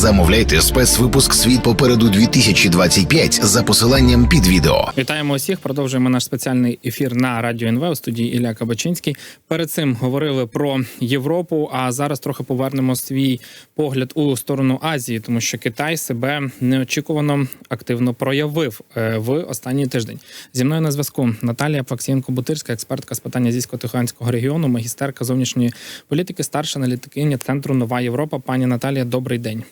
Замовляйте спецвипуск Світ попереду 2025 за посиланням під відео. Вітаємо усіх. Продовжуємо наш спеціальний ефір на радіо НВ у студії Ілля Кабачинський. Перед цим говорили про Європу. А зараз трохи повернемо свій погляд у сторону Азії, тому що Китай себе неочікувано активно проявив е, в останній тиждень. Зі мною на зв'язку Наталія Плаксієнко-Бутирська, експертка з питань азійсько-тихоокеанського регіону, магістерка зовнішньої політики, старша аналітикиня центру Нова Європа. Пані Наталія, добрий день.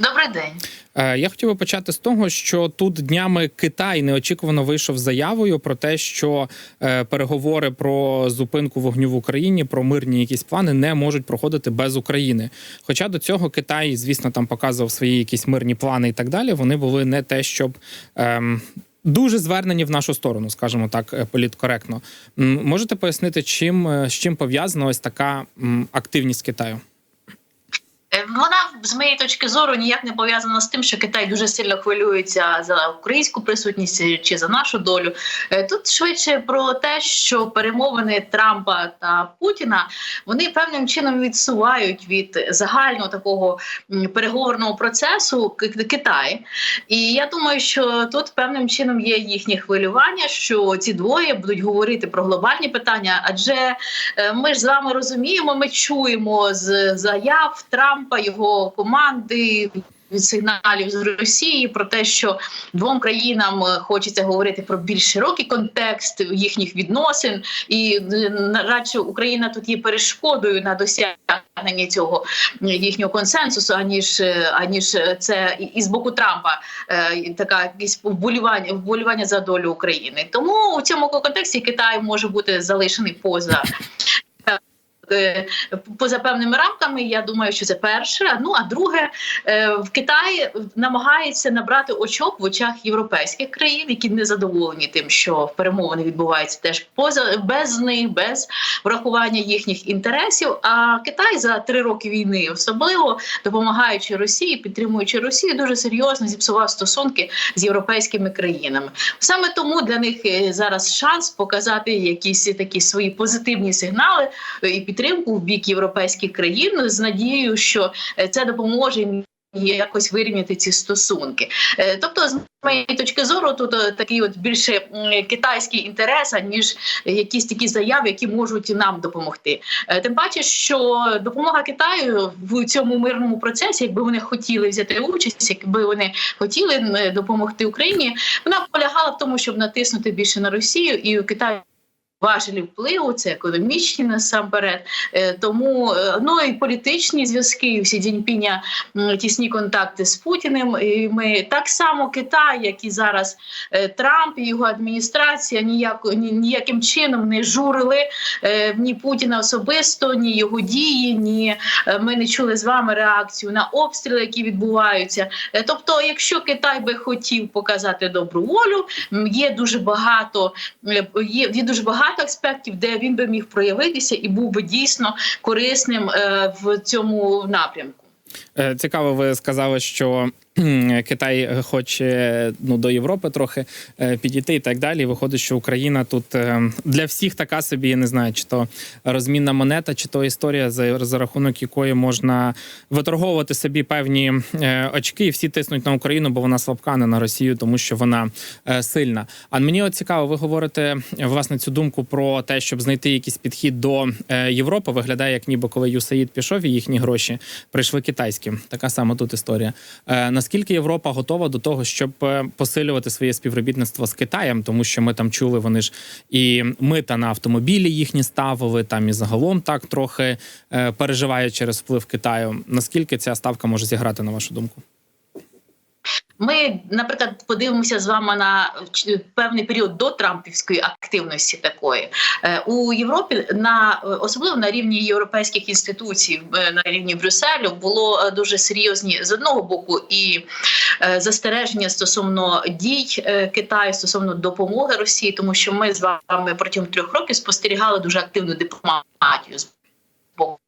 Добрий день. Е, Я хотів би почати з того, що тут днями Китай неочікувано вийшов заявою про те, що е, переговори про зупинку вогню в Україні, про мирні якісь плани не можуть проходити без України. Хоча до цього Китай, звісно, там показував свої якісь мирні плани і так далі. Вони були не те, щоб. Ем, Дуже звернені в нашу сторону, скажімо так, е, політкоректно. Можете пояснити, чим з чим пов'язана ось така активність Китаю? Е, Вона з моєї точки зору ніяк не пов'язана з тим, що Китай дуже сильно хвилюється за українську присутність чи за нашу долю. Е, Тут швидше про те, що перемовини Трампа та Путіна вони певним чином відсувають від загального такого переговорного процесу Китай. І я думаю, що тут певним чином є їхнє хвилювання, що ці двоє будуть говорити про глобальні питання, адже Е, Ми ж з вами розуміємо, ми чуємо з заяв Трампа, його команди. Від сигналів з Росії про те, що двом країнам е, хочеться говорити про більш широкий контекст їхніх відносин, і е, радше Україна тут є перешкодою на досягнення цього е, їхнього консенсусу, аніж аніж це і- з боку Трампа така якісь вболівання вболівання за долю України. Тому у цьому контексті Китай може бути залишений поза. Е, Поза певними рамками, я думаю, що це перше. Ну а друге, е, в Китай намагається набрати очок в очах європейських країн, які не задоволені тим, що перемовини відбуваються теж поза без них, без врахування їхніх інтересів. А Китай за три роки війни, особливо допомагаючи Росії, підтримуючи Росію, дуже серйозно зіпсував стосунки з європейськими країнами. Саме тому для них е, зараз шанс показати якісь такі свої позитивні сигнали і підтримку в бік європейських країн з надією, що е, це допоможе якось вирівняти ці стосунки. Е, Тобто, з моєї точки зору, тут е, такий от більше китайський інтерес, ніж якісь такі заяви, які можуть нам допомогти. Тим паче, що допомога Китаю в цьому мирному процесі, якби вони хотіли взяти участь, якби вони хотіли допомогти Україні, вона полягала в тому, щоб натиснути більше на Росію і Китай. Важелі впливу, це економічні насамперед, Е, тому е, ну і політичні зв'язки. Всі Дзіньпіня тісні контакти з Путіним. І ми так само Китай, як і зараз е, Трамп і його адміністрація, ніяк ніяким чином не журили ні Путіна особисто, ні його дії, ні ми не чули з вами реакцію на обстріли, які відбуваються. Тобто, якщо Китай би хотів показати добру волю, є дуже багато є, є дуже багато аспектів, де він би міг проявитися і був би дійсно корисним е, в цьому напрямку. Е, Цікаво, ви сказали, що Китай хоче ну до Європи трохи е, підійти і так далі. Виходить, що Україна тут е, для всіх така собі, я не знаю, чи то розмінна монета, чи то історія, за, за рахунок якої можна виторговувати собі певні е, очки, і всі тиснуть на Україну, бо вона слабка, не на Росію, тому що вона сильна. А мені от цікаво, ви говорите власне цю думку про те, щоб знайти якийсь підхід до Європи. Виглядає як ніби коли ЮСАїд пішов і їхні гроші прийшли китайські. Така сама тут історія. Наскільки Європа готова до того, щоб е, посилювати своє співробітництво з Китаєм, тому що ми там чули, вони ж і мита на автомобілі їхні ставили там і загалом так трохи е, переживають через вплив Китаю. Наскільки ця ставка може зіграти на вашу думку? Ми, наприклад, подивимося з вами на певний період до Трампівської активності такої. Е, у Європі, на особливо на рівні європейських інституцій, на рівні Брюсселю, було е, дуже серйозні з одного боку і е, застереження стосовно дій Китаю стосовно допомоги Росії, тому що ми з вами протягом трьох років спостерігали дуже активну дипломатію з боку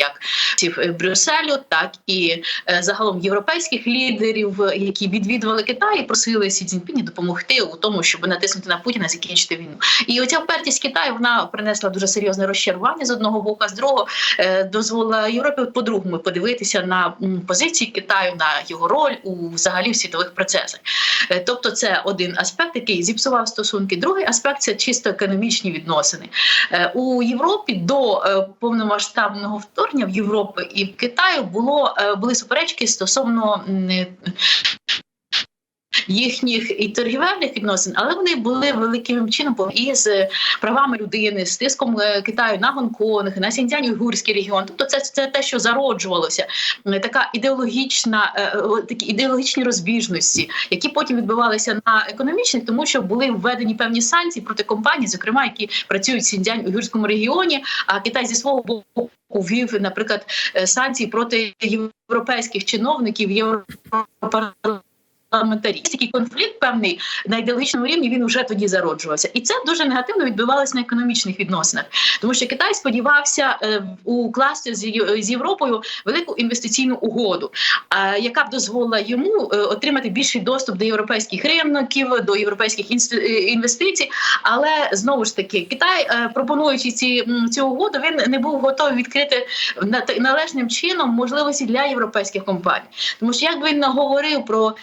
як е, Брюсселю, так і е, загалом європейських лідерів, е, які відвідували Китай, і просили Сі Цзіньпіні допомогти у тому, щоб натиснути на Путіна, закінчити війну. І оця впертість Китаю вона принесла дуже серйозне розчарування з одного боку, а з другого дозволила Європі по-другому подивитися на позиції Китаю, на його роль у взагалі в світових процесах. Тобто, це один аспект, який зіпсував стосунки. Другий аспект це чисто економічні відносини. У Європі до повномасштабного вторгнення в Європу і в Китаю було е, були суперечки стосовно їхніх і торгівельних відносин, але вони були великим чином пов'язані з правами людини, з тиском е, Китаю на Гонконг, на Сіньцзянь уйгурський регіон. Тобто, це, це те, що зароджувалося, Е, така ідеологічна, е, такі ідеологічні розбіжності, які потім відбувалися на економічних, тому що були введені певні санкції проти компаній, зокрема які працюють в Сіньцзянь уйгурському регіоні. А Китай зі свого боку ввів, наприклад, санкції проти європейських чиновників європарламентарів. Такий конфлікт певний на ідеологічному рівні він вже тоді зароджувався, і це дуже негативно відбувалося на економічних відносинах, тому що Китай сподівався е, укласти з Європою велику інвестиційну угоду, яка б дозволила йому е, отримати більший доступ до європейських ринків, до європейських е, інвестицій. Але знову ж таки, Китай, пропонуючи ці цю угоду, він не був готовий відкрити на- належним чином можливості для європейських компаній, тому що як він наговорив про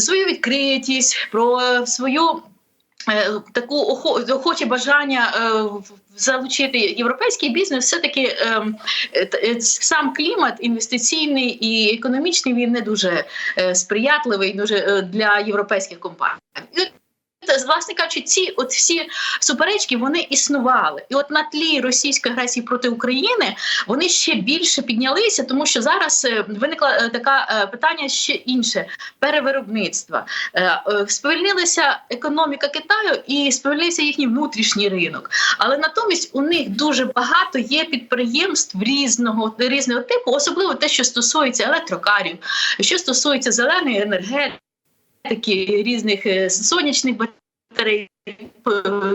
свою відкритість, про свою. е, Таку охоче бажання е, залучити європейський бізнес, все таки сам клімат інвестиційний і економічний він не дуже е, сприятливий дуже е, для європейських компаній. Власне кажучи, ці от всі суперечки вони існували, і от на тлі російської агресії проти України вони ще більше піднялися, тому що зараз е, виникла е, така е, питання ще інше перевиробництва. Сповільнилася економіка Китаю і сповільнився їхній внутрішній ринок. Але натомість у них дуже багато є підприємств різного різного типу, особливо те, що стосується електрокарів, що стосується зеленої енергетики, різних е, сонячних батарей.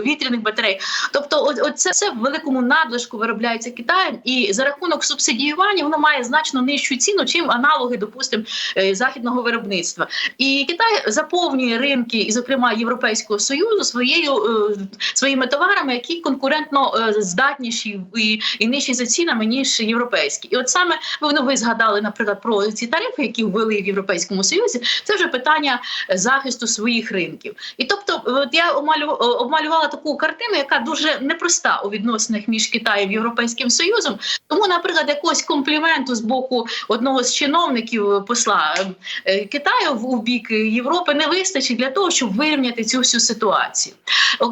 Вітряних батарей, тобто, от, от це все в великому надлишку виробляється Китаєм, і за рахунок субсидіювання воно має значно нижчу ціну, чим аналоги, допустимо, е, західного виробництва. І Китай заповнює ринки, і, зокрема, Європейського союзу своєю е, своїми товарами, які конкурентно е, здатніші і, і нижчі за цінами ніж європейські. І от саме ви ну, ви згадали, наприклад, про ці тарифи, які ввели в Європейському Союзі. Це вже питання захисту своїх ринків. І тобто, от я омалю- обмалювала таку картину, яка дуже непроста у відносинах між Китаєм і Європейським Союзом. Тому, наприклад, якогось компліменту з боку одного з чиновників посла е, Китаю в бік Європи не вистачить для того, щоб вирівняти цю всю ситуацію.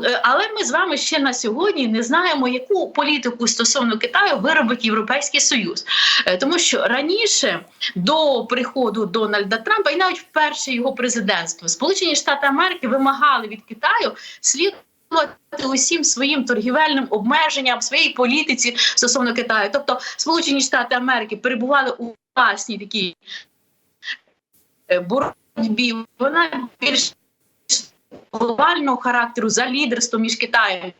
Е, Але ми з вами ще на сьогодні не знаємо, яку політику стосовно Китаю виробить Європейський Союз, Е, тому що раніше до приходу Дональда Трампа і навіть вперше його президентство Сполучені Штати Америки вимагали від Китаю слідувати усім своїм торгівельним обмеженням своїй політиці стосовно Китаю. Тобто Сполучені Штати Америки перебували у власній такій е, боротьбі. Вона більш глобального характеру за лідерство між Китаєм та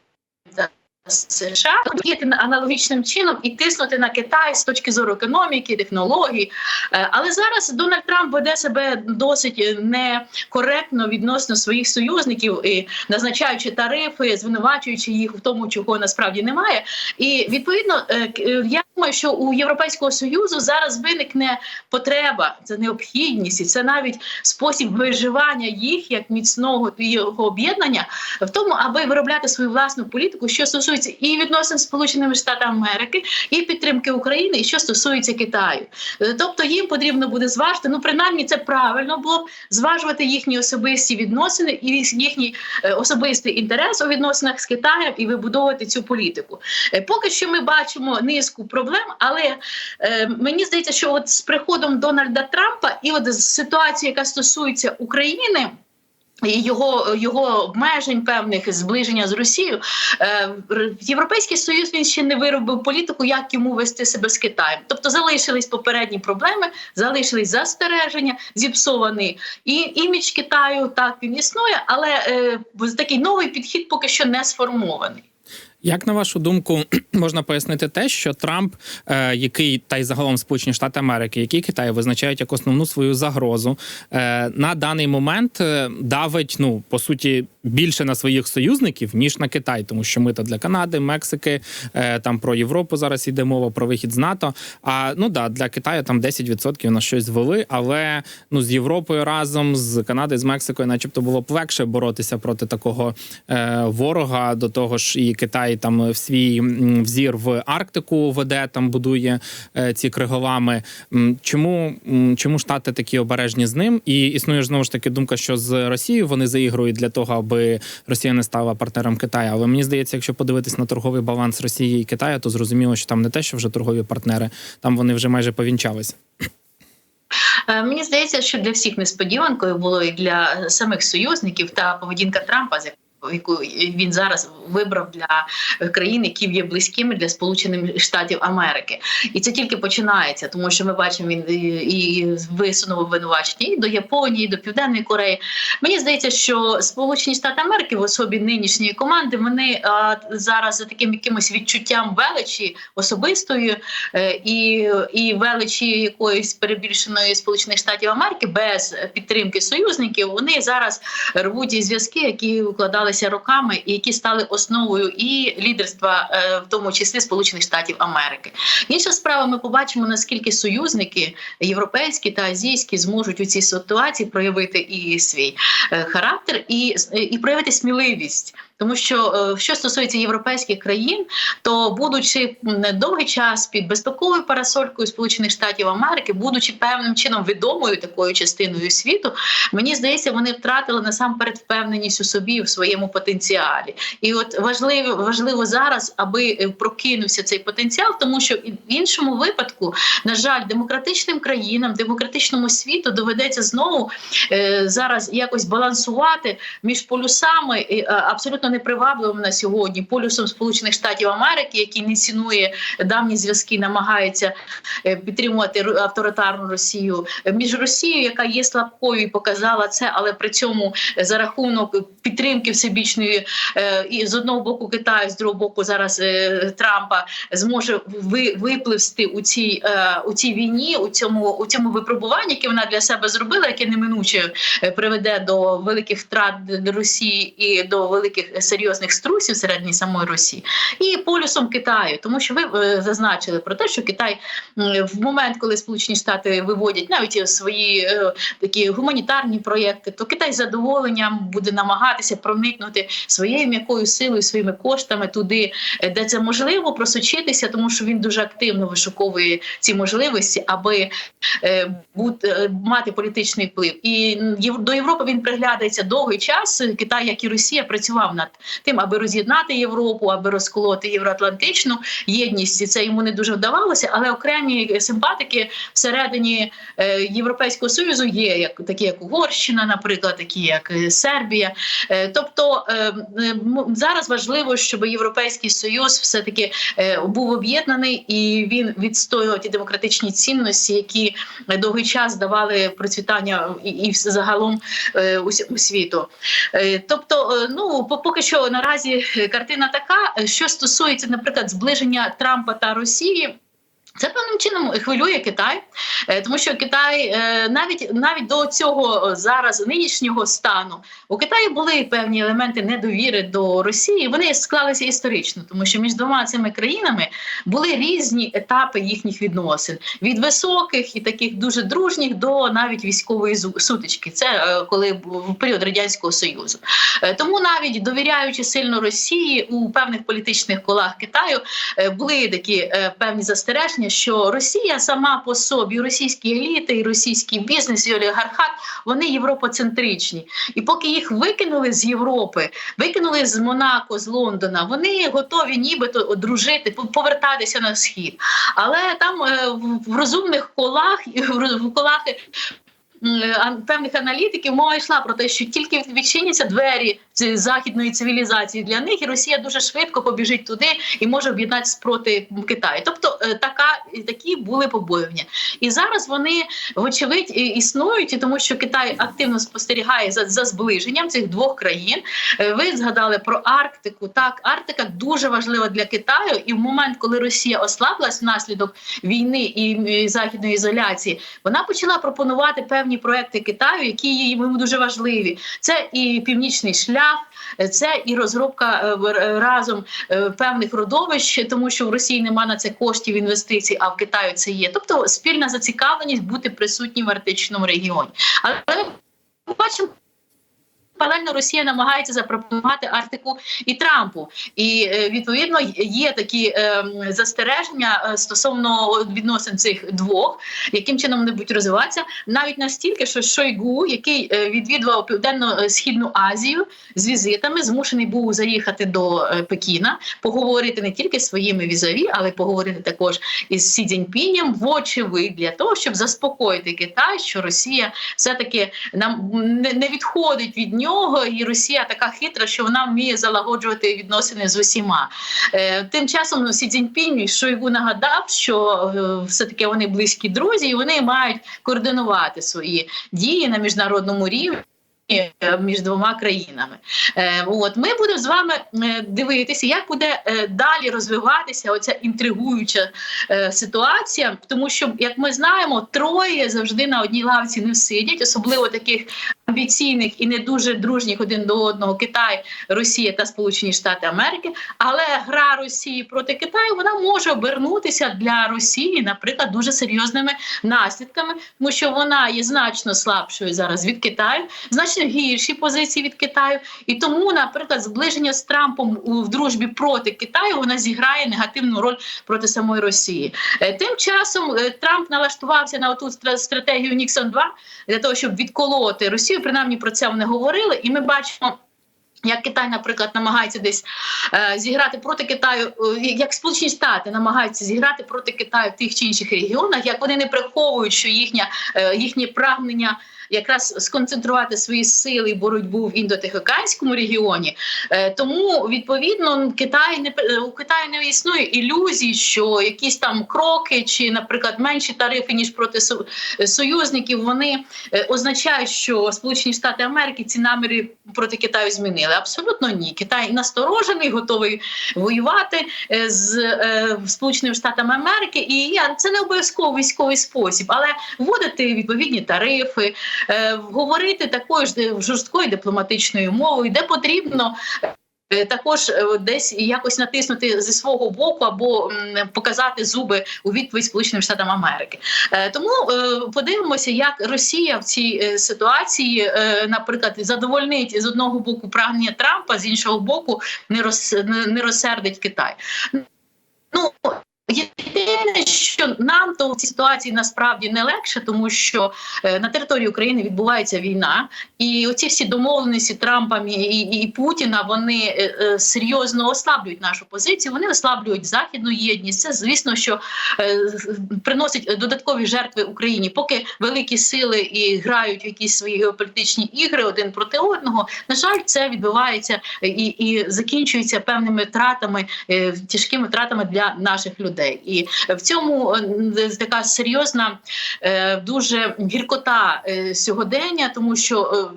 США діяти аналогічним чином і тиснути на Китай з точки зору економіки, технологій. Е, Але зараз Дональд Трамп веде себе досить некоректно відносно своїх союзників, і назначаючи тарифи, звинувачуючи їх в тому, чого насправді немає. І відповідно, е, е, я думаю, що у Європейського союзу зараз виникне потреба, це необхідність, і це навіть спосіб виживання їх як міцного його об'єднання в тому, аби виробляти свою власну політику, що стосується і відносин Сполученими Штатами Америки, і підтримки України, і що стосується Китаю. Е, Тобто їм потрібно буде зважити. Ну, принаймні, це правильно було б зважувати їхні особисті відносини і їхній е, особистий інтерес у відносинах з Китаєм і вибудовувати цю політику. Е, Поки що ми бачимо низку проблем, але мені здається, що от з приходом Дональда Трампа і от ситуації, яка стосується України. Його його обмежень певних зближення з Росією е, Європейський союз він ще не виробив політику, як йому вести себе з Китаєм. Тобто залишились попередні проблеми, залишились застереження, зіпсований і імідж Китаю. Так він існує, але е, такий новий підхід поки що не сформований. Як на вашу думку, можна пояснити те, що Трамп, е, який та й загалом Сполучені Штати Америки, які Китай визначають як основну свою загрозу, е, на даний момент е, давить ну по суті більше на своїх союзників ніж на Китай, тому що ми то для Канади, Мексики, там про Європу зараз йде мова про вихід з НАТО. А ну да, для Китаю там 10% на щось звели, але ну з Європою разом з Канадою, з Мексикою, начебто, було б легше боротися проти такого ворога. До того ж, і Китай там в свій взір в Арктику веде, там будує е, ці криголами. Чому чому штати такі обережні з ним? І існує знову ж таки думка, що з Росією вони заігрують для того, аби Росія не стала партнером Китаю. Але мені здається, якщо подивитись на торговий баланс Росії і Китаю, то зрозуміло, що там не те, що вже торгові партнери, там вони вже майже повінчалися. Е, Мені здається, що для всіх несподіванкою було і для самих союзників та поведінка Трампа, з яку він зараз вибрав для країн, які є близькими для Сполучених Штатів Америки, і це тільки починається, тому що ми бачимо він і, і висунув обвинувачення і до Японії, і до Південної Кореї. Мені здається, що Сполучені Штати Америки в особі нинішньої команди вони а, зараз за таким якимось відчуттям величі особистої е, і, і величі якоїсь перебільшеної Сполучених Штатів Америки без підтримки союзників. Вони зараз рвуть ті зв'язки, які укладалися роками, і які стали основою і лідерства, е, в тому числі Сполучених Штатів Америки. Інша справа, ми побачимо наскільки союзники європейські та азійські зможуть у цій ситуації проявити і свій е, характер, і, і проявити сміливість. Тому що е, що стосується європейських країн, то будучи довгий час під безпековою парасолькою Сполучених Штатів Америки, будучи певним чином відомою такою частиною світу, мені здається, вони втратили насамперед впевненість у собі в своєму потенціалі. І от важливо важливо зараз, аби е, прокинувся цей потенціал, тому що і- в іншому випадку, на жаль, демократичним країнам, демократичному світу доведеться знову е, зараз якось балансувати між полюсами е, абсолютно непривабливим на сьогодні полюсом Сполучених Штатів Америки, який не цінує давні зв'язки, намагається е, підтримувати авторитарну Росію. Між Росією, яка є слабкою і показала це, але при цьому за рахунок підтримки всебічної е, і з одного боку Китаю, з другого боку зараз е, Трампа зможе ви, випливсти у цій у цій війні, у цьому у цьому випробуванні, яке вона для себе зробила, яке неминуче приведе до великих втрат Росії і до великих серйозних струсів всередині самої Росії, і полюсом Китаю, тому що ви е, зазначили про те, що Китай в момент, коли Сполучені Штати виводять навіть свої е, такі гуманітарні проєкти, то Китай з задоволенням буде намагатися проникнути своєю м'якою силою, своїми коштами туди, е, де це можливо, просочитися, тому що він дуже активно вишуковує ці можливості, аби е, бути е, мати політичний вплив. І до Європи він приглядається довгий час. Китай, як і Росія, працював над тим, аби роз'єднати Європу, аби розколоти євроатлантичну єдність. І це йому не дуже вдавалося, але окремі симпатики всередині е, Європейського союзу є, як такі як Угорщина, наприклад, такі як е, Сербія. Е, Тобто зараз важливо, щоб Європейський Союз все таки був об'єднаний і він відстоював ті демократичні цінності, які довгий час давали процвітання і, загалом усьому світу. Тобто, ну по- поки що наразі е, картина така, е, що стосується, наприклад, зближення Трампа та Росії. Це певним чином хвилює Китай, е, тому що Китай е, навіть навіть до цього е, зараз нинішнього стану у Китаї були певні елементи недовіри до Росії. Вони склалися історично, тому що між двома цими країнами були різні етапи їхніх відносин від високих і таких дуже дружніх до навіть військової сутички. Це коли був період радянського союзу. Тому навіть довіряючи сильно Росії у певних політичних колах Китаю були такі певні застереження, що Росія сама по собі, російські еліти, і російський бізнес, і олігархат, вони європоцентричні. І поки їх викинули з Європи, викинули з Монако, з Лондона, вони готові нібито одружити, повертатися на схід. Але там е, в- розумних колах, в колах певних аналітиків мова йшла про те, що тільки відчиняться двері західної цивілізації для них, і Росія дуже швидко побіжить туди і може об'єднатися проти Китаю. Тобто е, така такі були побоювання. І зараз вони вочевидь існують, і тому що Китай активно спостерігає за, за зближенням цих двох країн. Е, Ви згадали про Арктику. Так, Арктика дуже важлива для Китаю, і в момент, коли Росія ослаблась внаслідок війни і західної ізоляції, вона почала пропонувати певні проекти Китаю, які йому дуже важливі. Це і північний шлях, це і розробка е, разом е, певних родовищ, тому що в Росії нема на це коштів інвестицій, а в Китаю це є. Тобто спільна зацікавленість бути присутнім в арктичному регіоні. Але ми бачимо. Паралельно Росія намагається запропонувати Арктику і Трампу, і е, відповідно є такі е, застереження е, стосовно відносин цих двох, яким чином вони будуть розвиватися, навіть настільки, що Шойгу, який відвідував південно-східну Азію з візитами, змушений був заїхати до Пекіна, поговорити не тільки своїми візаві, але поговорити також із Сі Цзіньпінем, вочевидь для того, щоб заспокоїти Китай, що Росія все таки нам не відходить від нього, і Росія така хитра, що вона вміє залагоджувати відносини з усіма. Е, тим часом Сі Цзіньпінь Шойгу нагадав, що е, все таки вони близькі друзі, і вони мають координувати свої дії на міжнародному рівні. Е, Між двома країнами, е, от ми будемо з вами е, дивитися, як буде далі розвиватися оця інтригуюча ситуація, тому що, як ми знаємо, троє завжди на одній лавці не сидять, особливо таких амбіційних і не дуже дружніх один до одного Китай, Росія та Сполучені Штати Америки. Але гра Росії проти Китаю вона може обернутися для Росії, наприклад, дуже серйозними наслідками, тому що вона є значно слабшою зараз від Китаю, значно гірші позиції від Китаю, і тому, наприклад, зближення з Трампом в дружбі проти Китаю вона зіграє негативну роль проти самої Росії. Е, Тим часом е, Трамп налаштувався на оту стра- стратегію Ніксон 2 для того, щоб відколоти Росію. Принаймні про це вони говорили, і ми бачимо. Як Китай, наприклад, намагається десь е, зіграти проти Китаю, е, як Сполучені Штати намагаються зіграти проти Китаю в тих чи інших регіонах, як вони не приховують, що їхня е, їхнє прагнення якраз сконцентрувати свої сили і боротьбу в індотихоокеанському регіоні. Е, тому відповідно Китай не у Китаї не існує ілюзій, що якісь там кроки чи, наприклад, менші тарифи ніж проти со- союзників, вони е, означають, що Сполучені Штати Америки ці наміри проти Китаю змінили. Абсолютно ні. Китай насторожений, готовий воювати е, з Сполученими Штатами Америки, і це не обов'язково військовий спосіб, але вводити відповідні тарифи, говорити такою ж жорсткою дипломатичною мовою, де потрібно. е, Також е, десь якось натиснути зі свого боку або показати зуби у відповідь Сполученим Штатам Америки. Е, Тому е, подивимося, як Росія в цій е, ситуації, е, наприклад, задовольнить з одного боку прагнення Трампа, з іншого боку, не розсердить Китай. Ну єдине, що нам то в цій ситуації насправді не легше, тому що е, на території України відбувається війна, і оці всі домовленості Трампа і, і, і Путіна вони е, е, серйозно ослаблюють нашу позицію. Вони ослаблюють західну єдність. Це звісно, що приносить додаткові жертви Україні. Поки великі сили і грають в якісь свої геополітичні ігри один проти одного. На жаль, це відбувається і, і закінчується певними втратами, тяжкими втратами для наших людей. І в цьому е, така серйозна, е, дуже гіркота е, сьогодення, тому що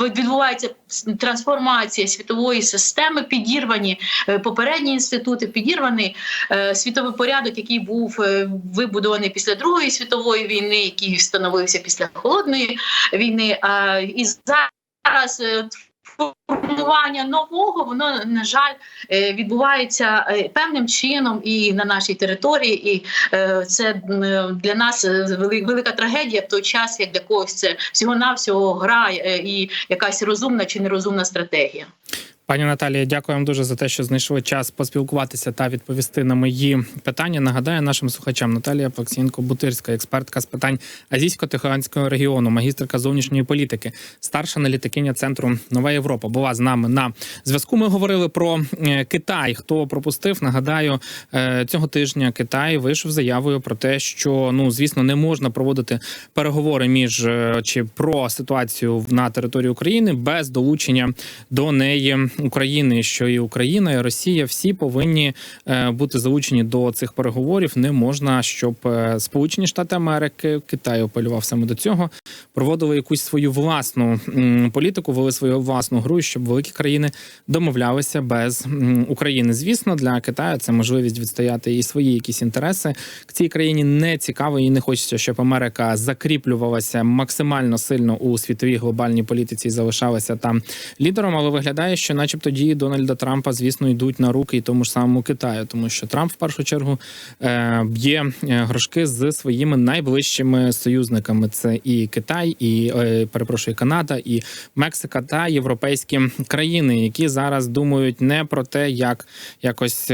відбувається трансформація світової системи, підірвані попередні інститути, підірваний світовий порядок, який був вибудований після Другої світової війни, який встановився після холодної війни. І зараз формування нового, воно на жаль е, відбувається е, певним чином і на нашій території, і е, це для нас вели- велика трагедія в той час, як для когось це всього навсього гра і якась розумна чи нерозумна стратегія. Пані Наталія, дякую вам дуже за те, що знайшли час поспілкуватися та відповісти на мої питання. Нагадаю нашим слухачам Наталія Плаксієнко Бутирська, експертка з питань азійсько-тихоокеанського регіону, магістрка зовнішньої політики, старша аналітикиня центру Нова Європа. Була з нами на зв'язку. Ми говорили про е, Китай. Хто пропустив? Нагадаю, е, цього тижня Китай вийшов заявою про те, що ну звісно не можна проводити переговори між е, чи про ситуацію на території України без долучення до неї України, що і Україна, і Росія всі повинні е, бути залучені до цих переговорів. Не можна, щоб е, Сполучені Штати Америки Китай апелював саме до цього, проводили якусь свою власну політику, вели свою власну гру, щоб великі країни домовлялися без України. Звісно, для Китаю це можливість відстояти і свої якісь інтереси. К Цій країні не цікаво і не хочеться, щоб Америка закріплювалася максимально сильно у світовій глобальній політиці і залишалася там лідером. Але виглядає, що, начебто, дії Дональда Трампа, звісно, йдуть на руки і тому ж самому Китаю, тому що Трамп в першу чергу е, б'є е, грошки з своїми найближчими союзниками: це і Китай, і е, перепрошую, Канада, і Мексика та європейські країни, які зараз думають не про те, як якось.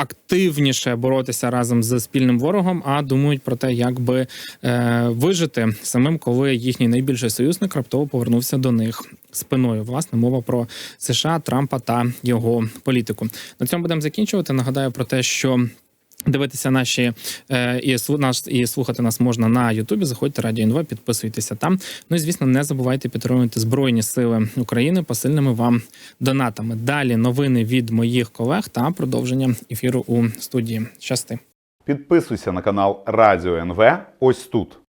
Активніше боротися разом з спільним ворогом, а думають про те, як би е, вижити самим, коли їхній найбільший союзник раптово повернувся до них спиною. Власне, мова про США, Трампа та його політику. На цьому будемо закінчувати. Нагадаю про те, що. Дивитися наші е, і наш і слухати нас можна на Ютубі. Заходьте радіо НВ, підписуйтеся там. Ну і звісно, не забувайте підтримувати Збройні Сили України посильними вам донатами. Далі новини від моїх колег та продовження ефіру у студії. Щасти. Підписуйся на канал Радіо НВ ось тут.